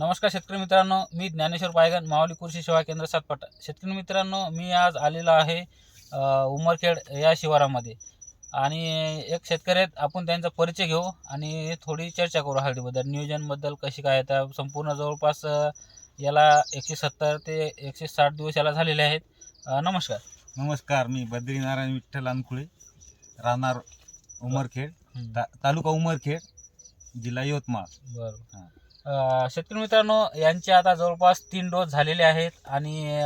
नमस्कार शेतकरी मित्रांनो मी ज्ञानेश्वर पायगन मावली कृषी सेवा केंद्र सातपाटा. शेतकरी मित्रांनो मी आज आलेलो आहे उमरखेड या शिवारामध्ये. आणि एक शेतकरी आहेत आपण त्यांचा परिचय घेऊ आणि थोडी चर्चा करू हळदीबद्दल. नियोजनबद्दल कशी काय त्या संपूर्ण जवळपास याला एकशे सत्तर ते एकशे साठ दिवस याला झालेले आहेत. नमस्कार. नमस्कार मी बद्रीनारायण विठ्ठल अनकुळे राहणार उमरखेड ता तालुका उमरखेड जिल्हा यवतमाळ. बरं. अ, शेतकरी मित्रांनो यांचे आता जवळपास तीन डोस झालेले आहेत आणि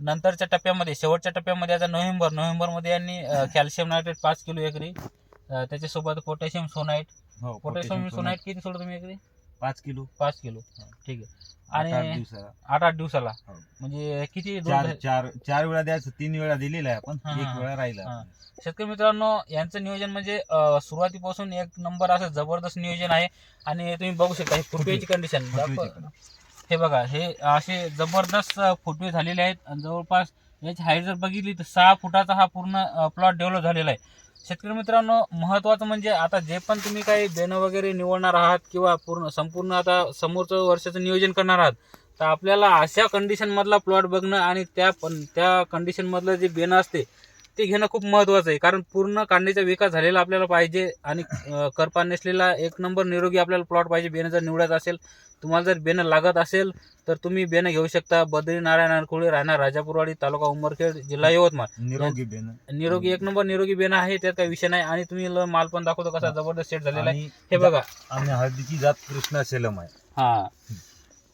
नंतरच्या टप्प्यामध्ये शेवटच्या टप्प्यामध्ये आता नोव्हेंबर नोव्हेंबरमध्ये यांनी कॅल्शियम नायट्रेट पाच किलो एकरी. त्याच्यासोबत पोटॅशियम सोनाईट. हो पोटॅशियम सोनाईट किती सोडलं तुम्ही एकरी? पाच किलो? पाच किलो. ठीक आहे. आणि दिवसाला. आठ आठ दिवसाला. हो. म्हणजे किती चार? चार चार वेळा द्यायचं तीन वेळा दिलेला आहे आपण हा, हा, एक वेळा राहिला. शेतकरी मित्रांनो यांचं नियोजन म्हणजे अ, सुरुवातीपासून एक नंबर असं जबरदस्त नियोजन आहे. आणि तुम्ही बघू शकता ही फुटवेची कंडिशन फुटवेची. हे बघा हे असे जबरदस्त फुटवे झालेले आहेत. आणि जवळपास याची हाईट जर बघितली तर सहा फुटाचा हा पूर्ण प्लॉट डेव्हलप झालेला आहे. शेतकरी मित्रांनो महत्त्वाचं म्हणजे आता जे पण तुम्ही काही देणं वगैरे निवडणार आहात किंवा पूर्ण संपूर्ण आता समोरचं वर्षाचं नियोजन करणार आहात तर आपल्याला अशा कंडिशनमधला प्लॉट बघणं आणि त्या पण त्या कंडिशनमधलं जे बेणं असते ते घेणं खूप महत्त्वाचं आहे. कारण पूर्ण कांडीचा विकास झालेला आपल्याला पाहिजे आणि करपा नसलेला एक नंबर निरोगी आपल्याला प्लॉट पाहिजे. बेनं जर निवडायचं असेल तुम्हाला जर बेनं लागत असेल तर तुम्ही बेनं घेऊ शकता. बद्री नारायण अनकुळे राहणार राजापूरवाडी तालुका उमरखेड जिल्हा यवतमाळ. निरोगी बेन निरोगी एक नंबर निरोगी बेनं आहे त्यात काही विषय नाही. आणि तुम्ही माल पण दाखवतो कसा जबरदस्त सेट झालेला आहे. हे बघा. आणि हळदीची जात कृष्णा सेलम आहे. हा.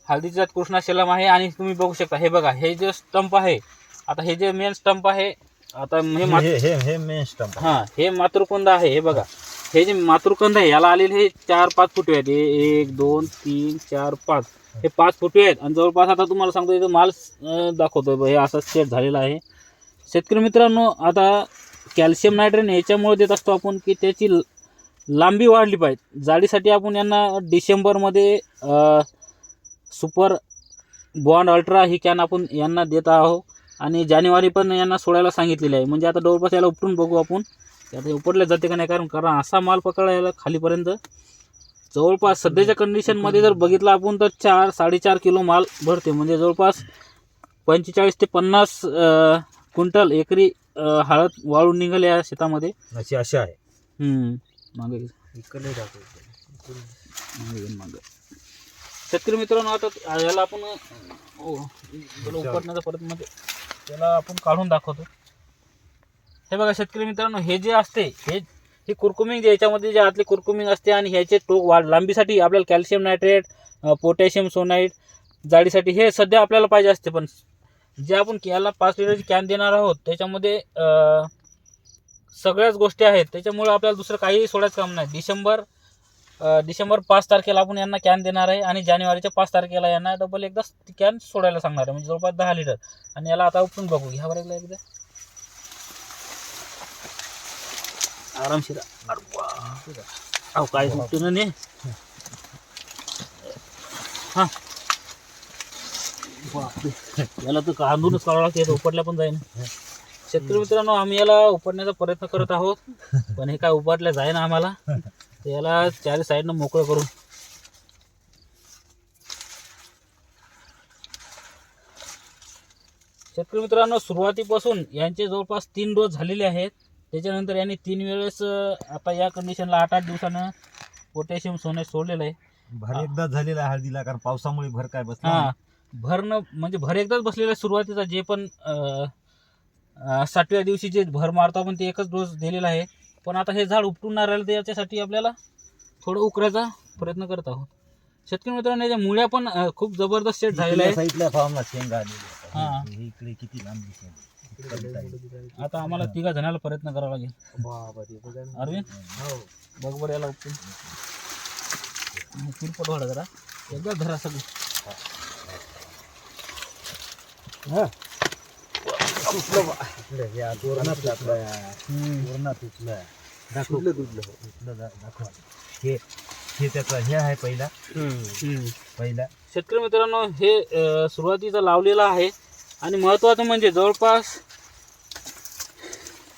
हळदीची जात कृष्णा शेलम आहे आणि तुम्ही बघू शकता. हे बघा हे जे स्टंप आहे आता हे जे मेन स्टंप आहे आता हे हे हे हे मेन स्टंप हा हे मातृकुंद आहे हे बघा. हे जे मातृकुंद आहे याला आलेले हे चार पाच फुटवे आहेत. हे एक दोन तीन चार पाच. हे पाच फुटवे आहेत. आणि जवळपास आता तुम्हाला सांगतो इथं माल अं, दाखवतोय बघ, हे असं सेट झालेला आहे. शेतकरी मित्रांनो आता कॅल्शियम नायट्रेन याच्यामुळे देत असतो आपण की त्याची ल- लांबी वाढली पाहिजे. जाडीसाठी आपण यांना डिसेंबरमध्ये अं, सुपर बॉन्ड अल्ट्रा ही कॅन आपण यांना देत आहोत. आणि जानेवारी पण यांना सोडायला सांगितलेलं आहे. म्हणजे आता जवळपास याला उपटून बघू आपण. आता उपटल्या जाते का नाही? कारण कारण असा माल पकडला याला खालीपर्यंत. जवळपास सध्याच्या कंडिशनमध्ये जर बघितलं आपण तर चार साडेचार किलो माल भरते. म्हणजे जवळपास पंचेचाळीस ते पन्नास क्विंटल एकरी हळद वाळून निघाले या शेतामध्ये. अशी अशा आहे. मागे घे, मागे. शेतकरी मित्रांनो आता याला आपण उपटण्याचा परत म्हणजे त्याला आपण काढून दाखवतो. हे बघा शेतकरी मित्रांनो हे जे असते हे हे कुरकुमिंग जे याच्यामध्ये जे आतले कुरकुमिंग असते आणि ह्याचे टोक वाढ लांबीसाठी आपल्याला कॅल्शियम नायट्रेट पोटॅशियम सोनाईट जाडीसाठी हे सध्या आपल्याला पाहिजे असते पण जे आपण याला पाच लिटरची कॅन देणार आहोत त्याच्यामध्ये सगळ्याच गोष्टी आहेत. त्याच्यामुळे आपल्याला दुसरं काही सोडायचं काम नाही. डिसेंबर डिसेंबर पाच तारखेला आपण यांना कॅन देणार आहे आणि जानेवारीच्या पाच तारखेला यांना डबल एकदा कॅन सोडायला सांगणार आहे. म्हणजे जवळपास दहा लिटर आणि याला आता उपटून बघू. घ्या बरं एकदा एकदा. आरामशीर. अहो काय ना ने? हा. बापरे. याला तर कांदूनच काढावं लागते. उपटल्या पण जाईन. शेतकरी मित्रांनो आम्ही याला उपटण्याचा प्रयत्न करत आहोत. पण हे काय उपटल्या जाईना आम्हाला. याला चारी साईडनं मोकळं करून. शेतकरी मित्रांनो सुरुवातीपासून यांचे जवळपास तीन डोस झालेले आहेत. त्याच्यानंतर यांनी तीन वेळेस आता या कंडिशनला आठ आठ दिवसानं पोटॅशियम सोने सोडलेलं आहे. भर एकदाच झालेला आहे हळदीला कारण पावसामुळे भर काय बसला हा. भरणं म्हणजे भर एकदाच बसलेलं आहे सुरुवातीचा जे पण सातव्या दिवशी जे भर मारतो आपण ते एकच डोस दिलेला आहे. पण आता हे झाड उपटून नाही राहिलं तर याच्यासाठी आपल्याला थोडं उकरायचा प्रयत्न करत आहोत. शेतकरी मित्रांनो याच्या मुळ्या पण अं, खूप जबरदस्त सेट झालेल्या आहेत साईडला फार्मला शेंगा आलेली हा. आहे. हे इकडे किती लांब दिसेल आता आम्हाला तिघा जणाला प्रयत्न करावा लागेल. अरविंद? बघ बरं याला उपटून. किरपट वाढा जरा. एकदा धरा सगळं. हम्म. हे हे त्याचा हे आहे पहिला. पहिला. शेतकरी मित्रांनो हे सुरुवातीचं लावलेलं आहे. आणि महत्त्वाचं म्हणजे जवळपास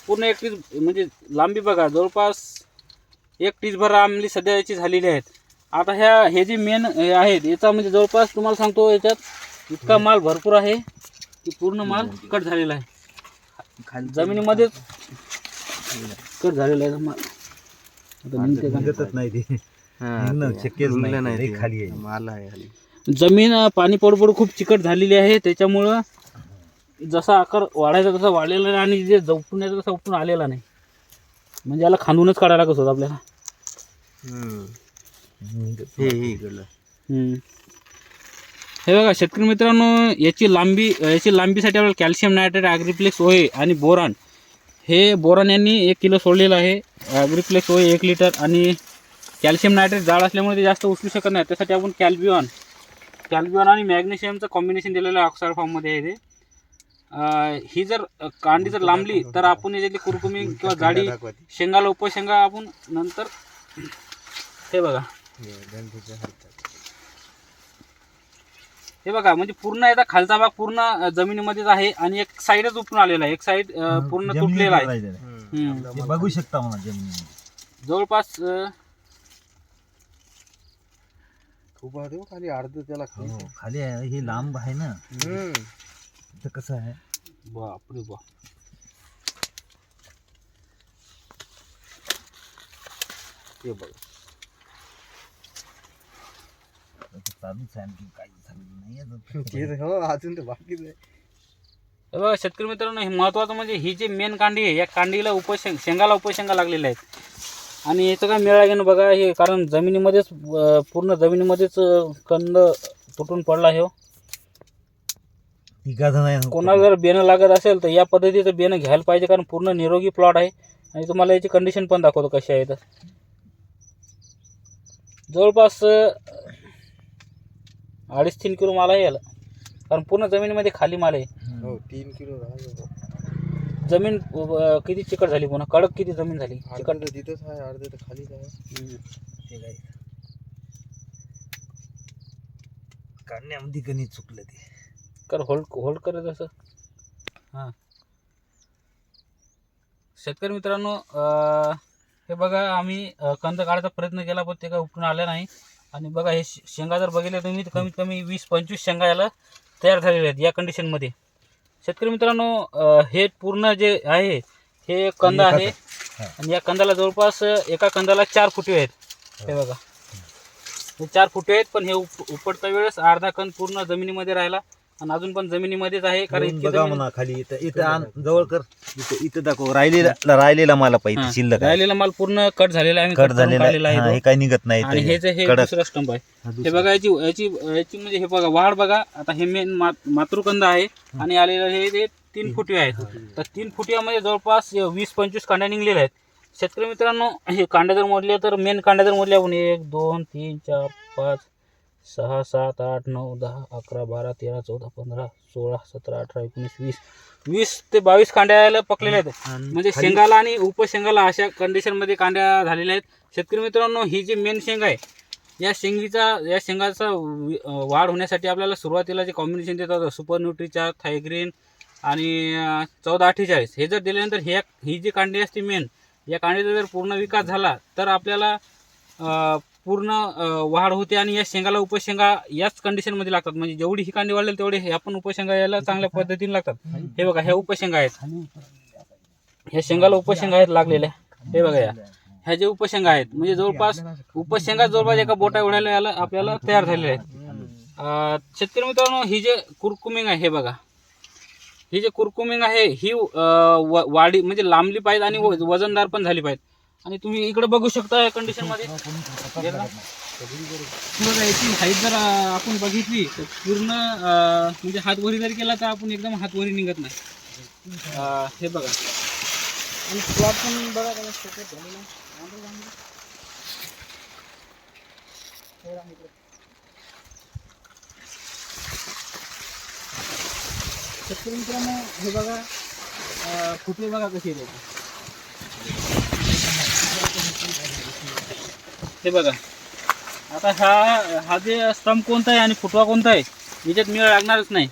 पूर्ण एक टीज म्हणजे लांबी बघा जवळपास एक टीजभर आमली सध्या याची झालेली आहेत. आता ह्या हे जे मेन आहेत याचा म्हणजे जवळपास तुम्हाला सांगतो याच्यात इतका माल भरपूर आहे की पूर्ण माल कट झालेला आहे. जमिनीमध्येच कट झालेला आहे माल. आता निघते का? निघतच नाही ते. निघणं शक्यच नाही लई खाली आहे. माल आहे खाली. जमीन अं, पाणी पडू पडू खूप चिकट झालेली आहे त्याच्यामुळं जसा आकार वाढायचा तसा वाढलेला नाही आणि जे जवटून यायचा तसा उपटून आलेला नाही. म्हणजे याला खांदूनच काढायला लागत होतं आपल्याला. हम्म. हे हे इकडलं. हम्म. हे बघा शेतकरी मित्रांनो याची लांबी याची लांबीसाठी आपल्याला कॅल्शियम नायट्रेट ॲग्रिप्लेक्स ओए आणि बोरान. हे बोरान यांनी एक किलो सोडलेलं आहे. ॲग्रिप्लेक्स ओए एक लिटर आणि कॅल्शियम नायट्रेट जाड असल्यामुळे ते जास्त उचलू शकत नाही. त्यासाठी आपण कॅल्बिऑन कॅल्बिऑन आणि मॅग्नेशियमचं कॉम्बिनेशन दिलेलं आहे ऑक्साईड फॉर्ममध्ये आहे ते. ही जर कांडी जर लांबली तर आपण याच्यातली कुरकुमी किंवा जाडी शेंगाला उपशेंगा आपण नंतर हे बघा. हे. हे बघा म्हणजे पूर्ण याचा खालचा भाग पूर्ण जमिनीमध्येच आहे आणि एक साईडच उपटून आलेला आहे एक साईड पूर्ण तुटलेला आहे हम्म. हम्म. ते बघू शकता म्हणा जमिनीमध्ये जवळपास अ, खूप आहे हो खाली अर्ध त्याला खाली. हो, खाली आहे हे लांब आहे ना हम्म. इथं कसं आहे बापरे बाप हे बघ आता चालूच आहे आणखी काही झालं नाही अजून. ते तर हो अजून तर बाकीच आहे हे बघा शेतकरी मित्रांनो हे महत्वाचं म्हणजे ही जी मेन कांडी आहे या कांडीला उपशेंग शेंगाला उपशेंगा लागलेल्या आहेत? आणि याचं काय मिळालं घेणं बघा हे कारण जमिनीमध्येच अ, पूर्ण जमिनीमध्येच अ, कंद तुटून पडला आहे हो. आहे कोणाला जर बेणं लागत असेल तर या पद्धतीचं बेणं घ्यायला पाहिजे कारण पूर्ण निरोगी प्लॉट आहे. आणि तुम्हाला याची कंडिशन पण दाखवतो कशी आहे तर. जवळपास अं, अडीच तीन किलो माल आहे याला कारण पूर्ण जमिनीमध्ये खाली माल आहे. हो तीन किलो राहिलं जमीन अं, किती चिकट झाली पुन्हा? कडक किती जमीन झाली? चिकट अर्ध तर तिथंच आहे अर्ध तर खालीच आहे. काढण्यामध्ये गणित चुकलं ते. कर होल्ड होल्ड करत असं हां. शेतकरी मित्रांनो अं, हे बघा आम्ही अं, कंद काढायचा प्रयत्न केला पण ते काय उपटून आलं नाही. आणि बघा हे शेंगा जर बघितले तुम्ही तर कमीत कमी वीस पंचवीस शेंगा याला तयार झालेल्या आहेत या कंडिशनमध्ये शेतकरी मित्रांनो हे पूर्ण जे आहे हे कंद आहे. आणि या कंदाला जवळपास एका कंदाला चार फुटे आहेत. हे बघा. हे चार फुटे आहेत पण हे उप उपटता वेळेस अर्धा कंद पूर्ण जमिनीमध्ये राहिला. आणि अजून पण जमिनीमध्येच आहे कारण इतकी बघा जमीन- म्हणा खाली इथं इथं आण जवळ कर. इथं इथं दाखव राहिलेला राहिलेला मला हा. पाहिजे शिल्लक आहे. राहिलेला माल पूर्ण कट झालेला आहे कट झालेला आहे. हा, काही निघत नाही आणि हे. जे हे कडक. दुसरा स्टंप आहे. हा, हे दुसरं. बघा याची याची याची म्हणजे हे बघा वाढ बघा. आता हे मेन मातृकंद आहे आणि आलेलं हे तीन फुटी आहेत. तर तीन फुटियामध्ये जवळपास वीस पंचवीस कांड्या निघलेल्या आहेत. शेतकरी मित्रांनो हे कांड्या जर मोजले तर मेन कांड्या जर मोजल्या आपण एक दोन तीन चार पाच सहा सात आठ नऊ दहा अकरा बारा तेरा चौदा पंधरा सोळा सतरा अठरा एकोणीस वीस वीस ते बावीस कांड्या यायला पकलेल्या आहेत. म्हणजे शेंगाला आणि उपशेंगाला अशा कंडिशनमध्ये कांड्या झालेल्या आहेत. शेतकरी मित्रांनो ही जी मेन शेंग आहे या शेंगीचा या शेंगाचा वाढ होण्यासाठी आपल्याला सुरुवातीला जे कॉम्बिनेशन देतात सुपर न्यूट्रीचा थायग्रीन आणि चौदा अठ्ठेचाळीस हे जर दिल्यानंतर हे ही जी कांडी असते मेन या कांडीचा जर पूर्ण विकास झाला तर आपल्याला पूर्ण वाढ होते आणि या शेंगाला उपशेंगा याच कंडिशनमध्ये लागतात. म्हणजे जेवढी ही कांडी वाढेल तेवढे ह्या पण उपशेंगा यायला चांगल्या पद्धतीने लागतात. हे बघा ह्या उपशेंगा आहेत. ह्या शेंगाला उपशेंगा आहेत लागलेल्या. हे बघा या. ह्या जे उपशेंगा आहेत म्हणजे जवळपास उपशेंगा जवळपास एका बोटा एवढ्याला याला आपल्याला तयार झालेल्या आहेत. शेतकरी मित्रांनो ही जे कुरकुमिंग आहे हे बघा. ही जे कुरकुमिंग आहे ही वाढी म्हणजे लांबली पाहिजे आणि व- वजनदार पण झाली पाहिजे. आणि तुम्ही इकडे बघू शकता या कंडिशनमध्ये. बघा. याची हाईट जर आपण बघितली तर पूर्ण म्हणजे हातवरी जरी जर केला तर आपण एकदम हातवरी निघत नाही. हे बघा. आणि प्लॉट पण बघा हे बघा शेतकरी मित्रांनो हे बघा अं, बघा कसे आहेत हे बघा. आता हा हा जे स्तंभ कोणता आहे आणि फुटवा कोणता आहे याच्यात मिळ लागणारच नाही.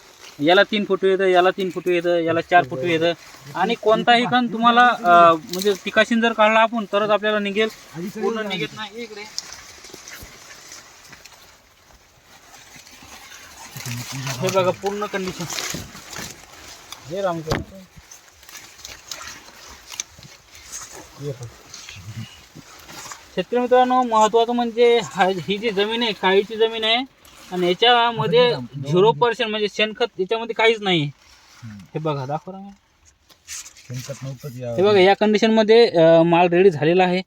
याला तीन फुटू येतं याला तीन फुटू येतं याला चार फुटू येतं. आणि कोणताही कण तुम्हाला म्हणजे पिकाशीन जर काढला आपण तरच आपल्याला निघेल. पूर्ण निघत नाही इकडे. हे बघा पूर्ण कंडिशन हे रामकर शेतकरी मित्रांनो महत्वाचं म्हणजे हा- ही जी जमीन आहे काळीची जमीन आहे आणि याच्यामध्ये झिरो पर्सेंट म्हणजे शेणखत याच्यामध्ये काहीच नाही. हे बघा दाखव. शेणखत नव्हतंच हे बघा या कंडिशनमध्ये अं, माल रेडी झालेला आहे.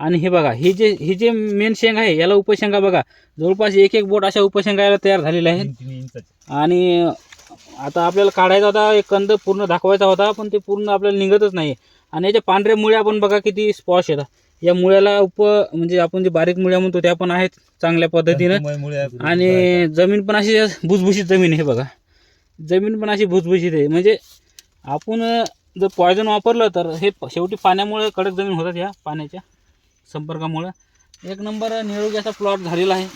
आणि हे बघा ही जे ही जे मेन शेंग आहे याला उपशेंगा बघा. जवळपास एक एक बोट अशा उपशेंगा याला तयार झालेल्या आहेत. आणि आता आपल्याला काढायचा होता एक कंद पूर्ण दाखवायचा होता पण ते पूर्ण आपल्याला निघतच नाही. आणि याच्या पांढऱ्या मुळ्या आपण बघा किती स्पॉश येतात या मुळ्याला उप म्हणजे आपण जे बारीक मुळ्या म्हणतो त्या पण आहेत चांगल्या पद्धतीनं. आणि जमीन पण अशी भुसभुशीत जमीन आहे बघा. जमीन पण अशी भुसभुशीत आहे. म्हणजे आपण जर पॉयझन वापरलं तर हे शेवटी पाण्यामुळे कडक जमीन होतात या पाण्याच्या संपर्कामुळं. एक नंबर निरोगी असा प्लॉट झालेला आहे.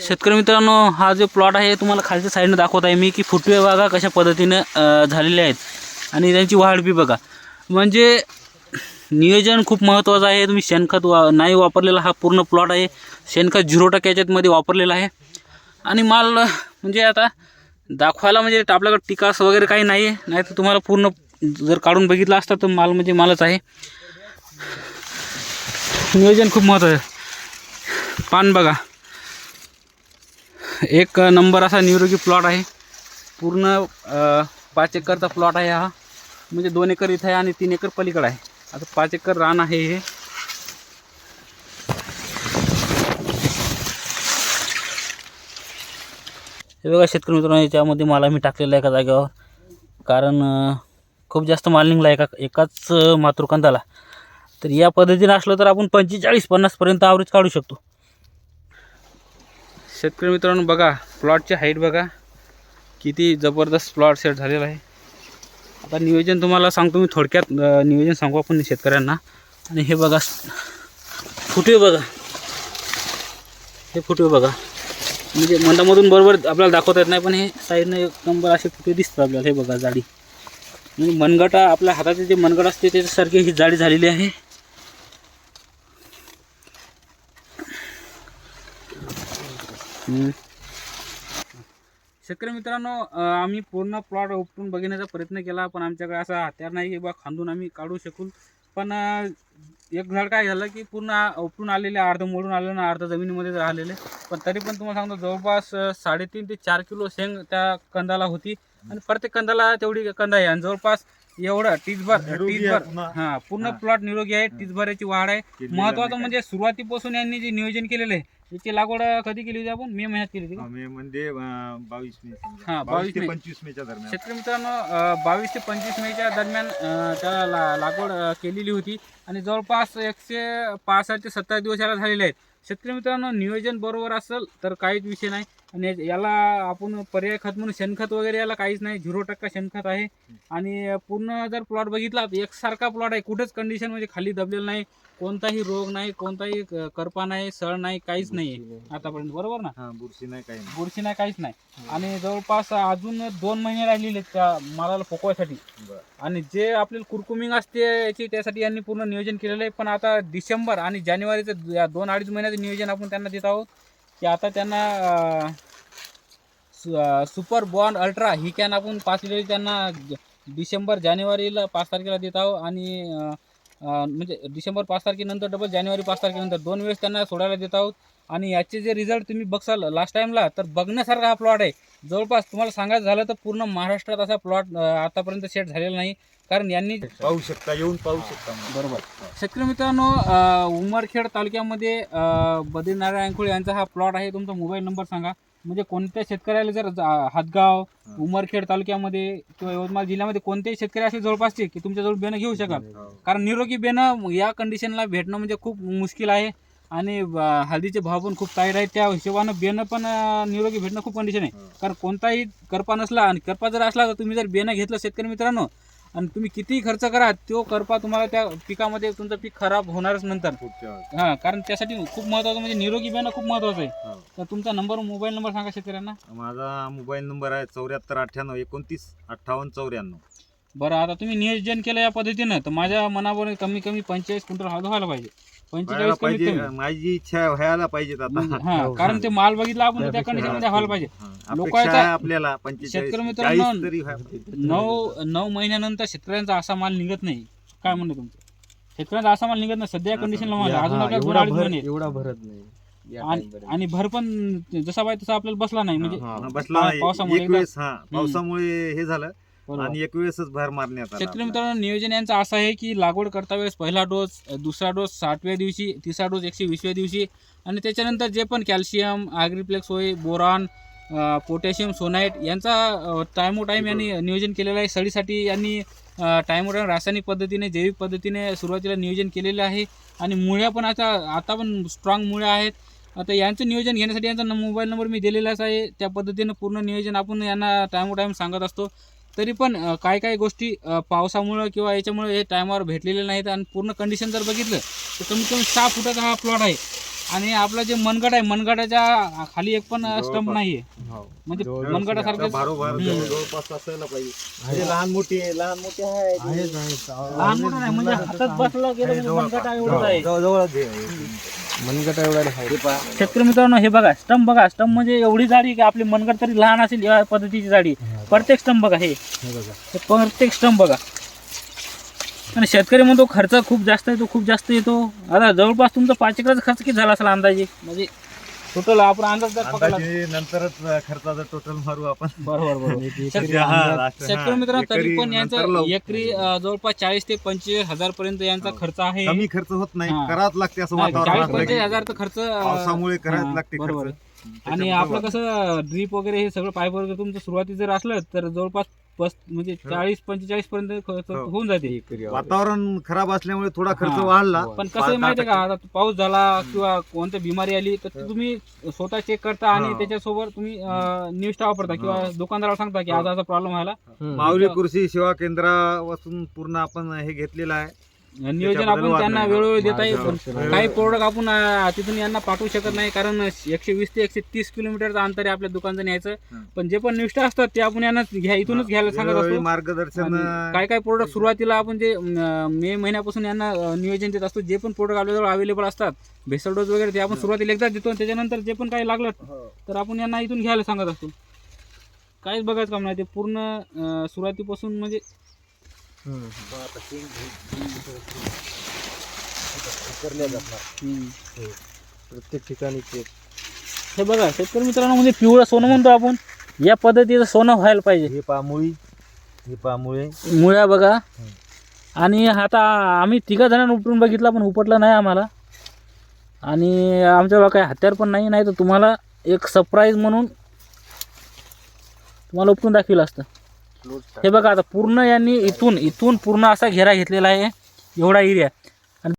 शेतकरी मित्रांनो हा जो प्लॉट आहे तुम्हाला खालच्या साईडनं दाखवत आहे मी की फुटवे बघा कशा पद्धतीनं अं, झालेले आहेत. आणि त्यांची वाढ बी बघा. म्हणजे नियोजन खूप महत्त्वाचं आहे. तुम्ही शेणखत वा नाही वापरलेला हा पूर्ण प्लॉट आहे. शेणखत झिरो टक्के याच्यातमध्ये वापरलेला आहे. आणि माल म्हणजे आता दाखवायला म्हणजे आपल्याकडे टिकास वगैरे काही नाही आहे. नाही तर तुम्हाला पूर्ण जर काढून बघितला असता तर माल म्हणजे मालच आहे. नियोजन खूप महत्त्वाचं आहे. पान बघा. एक नंबर असा निरोगी प्लॉट आहे. पूर्ण पाच एकरचा प्लॉट आहे हा. म्हणजे दोन एकर इथं आहे आणि तीन एकर पलीकडं आहे. आता पाच एकर रान आहे हे. हे बघा शेतकरी मित्रांनो याच्यामध्ये माल मी टाकलेला आहे एका जागेवर. कारण खूप जास्त माल निघला एका एकाच अ, मातृकांदाला तर या पद्धतीने असलं तर आपण पंचेचाळीस पन्नासपर्यंत आवरेज काढू शकतो. शेतकरी मित्रांनो बघा प्लॉटची हाईट बघा. किती जबरदस्त प्लॉट सेट झालेला आहे. आता नियोजन तुम्हाला सांगतो मी थोडक्यात नियोजन सांगू आपण शेतकऱ्यांना. आणि हे बघा फुटवे बघा. हे फुटवे बघा. म्हणजे मंदामधून बरोबर आपल्याला दाखवता येत नाही पण हे साईडनं एक नंबर असे फुटवे दिसतात आपल्याला. हे बघा जाडी म्हणजे मनगटा आपल्या हाताचे जे मनगट असते त्याच्यासारखी ही जाडी झालेली आहे. हम्म. शेतकरी मित्रांनो आम्ही पूर्ण प्लॉट उपटून बघण्याचा प्रयत्न केला पण आमच्याकडे असा हत्यार नाही की बा खांदून आम्ही काढू शकू पण एक झाड काय झालं की पूर्ण उपटून आलेले अर्ध मोडून आलेलं ना अर्ध जमिनीमध्ये राहिलेले. पण तरी पण तुम्हाला सांगतो जवळपास साडेतीन ते चार किलो शेंग त्या कंदाला होती. आणि प्रत्येक कंदाला तेवढी कंदा आहे. आणि जवळपास एवढं टीजभर टीजभर. हा पूर्ण. प्लॉट निरोगी आहे टीजभराची वाढ आहे. महत्वाचं म्हणजे सुरुवातीपासून यांनी जे नियोजन केलेलं आहे याची लागवड कधी केली होती आपण मे महिन्यात केली होती का? मे म्हणजे अं, बावीस मे. हा, बावीस बावीस ते मे. पंचवीस मेच्या दरम्यान शेतकरी मित्रांनो बावीस ते पंचवीस मेच्या दरम्यान अं, त्याला ला लागवड अं, केलेली होती आणि जवळपास एकशे पासष्ट ते सत्तर दिवस याला झालेले आहेत शेतकरी मित्रांनो नियोजन बरोबर असेल तर काहीच विषय नाही आणि याला आपण पर्याय खत म्हणून शेणखत वगैरे याला काहीच नाही झिरो टक्का शेणखत आहे. आणि पूर्ण जर प्लॉट बघितला तर एकसारखा प्लॉट आहे. कुठेच कंडिशन म्हणजे खाली दबलेलं नाही. कोणताही रोग नाही कोणताही करपा नाही सळ नाही काहीच नाही आतापर्यंत. बरोबर ना? हा बुरशी नाही काही नाही. बुरशी नाही काहीच नाही. आणि जवळपास अजून दोन महिने राहिलेले आहेत त्या मालाला पोकवायसाठी बरं. आणि जे आपल्याला कुरकुमिंग असते याची त्यासाठी यांनी पूर्ण नियोजन केलेलं आहे. पण आता डिसेंबर आणि जानेवारीचं या दोन अडीच महिन्याचं नियोजन आपण त्यांना देत आहोत. की आता त्यांना सु- सुपर बॉन्ड अल्ट्रा ही कॅन आपण पाच लिटर त्यांना डिसेंबर जानेवारीला पाच तारखेला देत आहोत आणि म्हणजे डिसेंबर पाच तारखेनंतर डबल जानेवारी पाच तारखेनंतर दोन वेळेस त्यांना सोडायला देत आहोत. आणि याचे जे रिझल्ट तुम्ही बघसाल लास्ट टाईमला तर बघण्यासारखा हा प्लॉट आहे. जवळपास तुम्हाला सांगायचं झालं तर पूर्ण महाराष्ट्रात असा प्लॉट आतापर्यंत सेट झालेला नाही. कारण यांनी पाहू शकता येऊन पाहू शकता बरोबर. शेतकरी मित्रांनो अ, उमरखेड तालुक्यामध्ये अ, बद्रीनारायण अंकुळे यांचा हा प्लॉट आहे. तुमचा मोबाईल नंबर सांगा. म्हणजे कोणत्या शेतकऱ्याला जर जा- हातगाव उमरखेड तालुक्यामध्ये किंवा यवतमाळ जिल्ह्यामध्ये कोणतेही शेतकरी असे जवळपासचे की तुमच्याजवळ बेणं घेऊ शकाल हो. कारण निरोगी बेणं या कंडिशनला भेटणं म्हणजे खूप मुश्किल आहे. आणि हळदीचे भाव पण खूप टाईट आहेत. त्या हिशोबानं बेणं पण अ, निरोगी भेटणं खूप कंडिशन आहे. कारण कोणताही करपा नसला आणि करपा जर असला तर तुम्ही जर बेणं घेतलं शेतकरी मित्रांनो आणि तुम्ही कितीही खर्च करा तो करपा तुम्हाला त्या पिकामध्ये तुमचं पीक खराब होणारच नंतर पुढच्या वेळेस. हां कारण त्यासाठी खूप महत्त्वाचं म्हणजे निरोगी बेणं खूप महत्त्वाचं आहे हो. तर तुमचा नंबर मोबाईल नंबर सांगा शेतकऱ्यांना माझा मोबाईल नंबर आहे चौऱ्याहत्तर अठ्ठ्याण्णव एकोणतीस अठ्ठावन्न चौऱ्याण्णव बरं आता तुम्ही नियोजन केलं या पद्धतीनं तर माझ्या मनावर कमी कमी पंचेचाळीस क्विंटल हळद व्हायला पाहिजे पंचेचाळीस कमीत पाहिजे कमी? माझी इच्छा व्हायला पाहिजेत आता. म्हणजे हा कारण ते माल बघितला आपण तर त्या कंडिशनमध्ये व्हायला पाहिजे. हा, अपेक्षा आहे आपल्याला पंचेचाळीस शेतकरी मित्रांनो, चाळीस तरी व्हायला पाहिजे. नऊ नऊ महिन्यानंतर शेतकऱ्यांचा असा माल निघत नाही. काय म्हणणं तुमचं? शेतकऱ्यांचा असा माल निघत नाही सध्या कंडिशनला माल आहे. अजून आपल्याला दोन अडीच महिने आहेत. एवढा भरत नाही. या आणि. आणि भर पण जसा पाहिजे तसा आपल्याला बसला नाही. म्हणजे हा, बसला नाही. पावसामुळे एक वेळेस हा पावसामुळे हे झालं. बरोबर. आणि एक वेळेसच भर मारण्यात आला शेतकरी आपला. मित्रांनो नियोजन यांचं असं आहे की लागवड करता वेळेस पहिला डोस दुसरा डोस साठव्या दिवशी तिसरा डोस एकशे वीसव्या दिवशी. आणि त्याच्यानंतर जे पण कॅल्शियम ॲग्रिप्लेक्स होय बोरॉन पोटॅशियम सोनाईट यांचा टायमो टाईम यांनी नियोजन केलेलं आहे. सडीसाठी यांनी टायमो टाईम रासायनिक पद्धतीने जैविक पद्धतीने सुरुवातीला नियोजन केलेलं आहे. आणि मुळ्या पण आता आता पण स्ट्रॉंग मुळ्या आहेत. आता यांचं नियोजन घेण्यासाठी यांचा न- मोबाईल नंबर मी दिलेलाच आहे. त्या पद्धतीनं पूर्ण नियोजन आपण यांना टायमो टाईम सांगत असतो. तरी पण काय काय गोष्टी पावसामुळं किंवा याच्यामुळे हे टायमावर भेटलेले नाहीत आणि पूर्ण कंडिशन जर बघितलं तर कमीत कमी सहा फुटाचा हा प्लॉट आहे. आणि आपला जे मनगट आहे मनगटाच्या खाली एक पण स्टंप जवळपास. नाही आहे हो. म्हणजे पाहिजे. म्हणजे लहान मोठी आहे, लहान मोठी. लहान मोठं नाही म्हणजे हातात बसलं गेलं मनगट एवढंच आहे. जवळ- जवळच आहे. मनगटा एवढा आहे. शेतकरी मित्रांनो हे बघा स्टंप बघा. स्टंप म्हणजे एवढी जाडी की आपली मनगट तरी लहान असेल या पद्धतीची जाडी. प्रत्येक स्टंप बघा बघा. हे प्रत्येक स्टंप बघा. आणि शेतकरी म्हणतो खर्च खूप जास्त येतो खूप जास्त येतो. आता जवळपास तुमचा पाच एकराचा खर्च किती झाला असेल अंदाजे? म्हणजे टोटल आपण अंदाज जर पकडला अंदाजे नंतरच खर्चाचं टोटल मारू आपण. बरोबर बरोबर. हा, last- शेतकरी हा, मित्रांनो तरी पण यांचा. एकरी जवळपास चाळीस ते पंचवीस हजार पर्यंत यांचा खर्च आहे. कमी खर्च होत नाही हा. करावंच लागते असं वातावरण पंचेचाळीस हजार तर खर्च पावसामुळे करायच हा, लागते बरोबर. आणि आपलं कसं ड्रीप वगैरे हे सगळं पाईप वगैरे तुमचं सुरुवाती जर असलं तर जवळपास पस म्हणजे चाळीस पंचेचाळीस पर्यंत खर्च हो. होऊन जाते. वातावरण खराब असल्यामुळे थोडा खर्च हा. वाढला पण कसं आहे माहितीये का आता पाऊस झाला किंवा कोणती बिमारी आली तर ते तुम्ही स्वतः चेक करता आणि हा. त्याच्यासोबत तुम्ही न्यूज वापरता किंवा हा. दुकानदाराला सांगता की आज असा प्रॉब्लेम व्हायला. माऊली कृषी सेवा केंद्रापासून पूर्ण आपण हे घेतलेलं आहे नियोजन आपण त्यांना. वेळोवेळी देता आहे. काही प्रोडक्ट आपण अं, तिथून यांना पाठवू शकत नाही कारण एकशे वीस ते एकशे तीस किलोमीटरचं अंतर आहे आपल्या दुकानचं न्यायचं हं. पण जे पण निष्ठा असतात ते आपण यांना घ्या इथूनच घ्यायला सांगत वेळोवेळी असतो मार्गदर्शन आणि काय काय प्रोडक्ट सुरुवातीला आपण जे अं, मे महिन्यापासून यांना अं, नियोजन देत असतो जे पण प्रोडक्ट आपल्याजवळ अवेलेबल असतात भेसळ डोस वगैरे ते आपण सुरुवातीला एकदा देतो आणि त्याच्यानंतर जे पण काही लागलं तर आपण यांना इथून घ्यायला सांगत असतो काहीच बघायचं काम नाही ते पूर्ण अं, सुरुवातीपासून म्हणजे. प्रत्येक ठिकाणी ते. हे बघा शेतकरी मित्रांनो म्हणजे पिवळं सोनं म्हणतो आपण. या पद्धतीचं सोनं व्हायला पाहिजे. हे पामुळी हे पामुळे. मुळ्या बघा. आणि आता आम्ही तिघा जणांना उपटून बघितला पण उपटला नाही आम्हाला. आणि आमच्याजवळ काही हत्यार पण नाही नाही तर तुम्हाला एक सरप्राईज म्हणून तुम्हाला उपटून दाखविलं असतं. हे बघा आता पूर्ण यांनी इथून इथून पूर्ण असा घेरा घेतलेला आहे एवढा एरिया